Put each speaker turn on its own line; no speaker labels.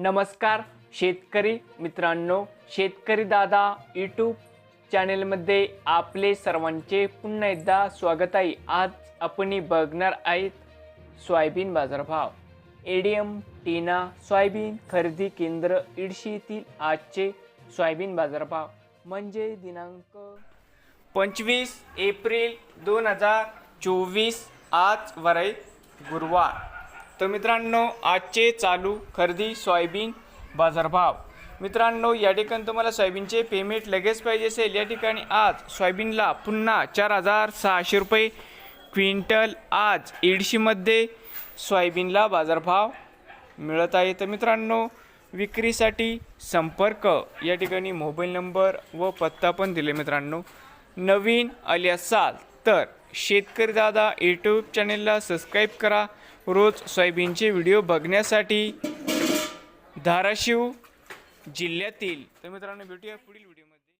नमस्कार शेतकरी मित्रांनो शेतकरी दादा यूट्यूब चॅनेलमध्ये आपले सर्वांचे पुन्हा एकदा स्वागत आहे. आज आपण बघणार आहेत सोयाबीन बाजारभाव. एडीएम टीना सोयाबीन खरेदी केंद्र इडशी आजचे सोयाबीन बाजारभाव. म्हणजे दिनांक पंचवीस एप्रिल दोन हजार चोवीस आज वरय गुरुवार. तर मित्रांनो आजचे चालू खरेदी सोयाबीन बाजारभाव. मित्रांनो या ठिकाणी तुम्हाला सोयाबीनचे पेमेंट लगेच पाहिजे असेल. या ठिकाणी आज सोयाबीनला पुन्हा चार हजार सहाशे रुपये क्विंटल आज इडशीमध्ये सोयाबीनला बाजारभाव मिळत आहे. तर मित्रांनो विक्रीसाठी संपर्क. या ठिकाणी मोबाईल नंबर व पत्ता पण दिले मित्रांनो. नवीन आले असाल तर शेतकरी दादा यूट्यूब चॅनेलला सबस्क्राईब करा. रोज सोयाबीनचे व्हिडिओ बघण्यासाठी धाराशिव जिल्ह्यातील. तर मित्रांनो भेटूया पुढील व्हिडिओमध्ये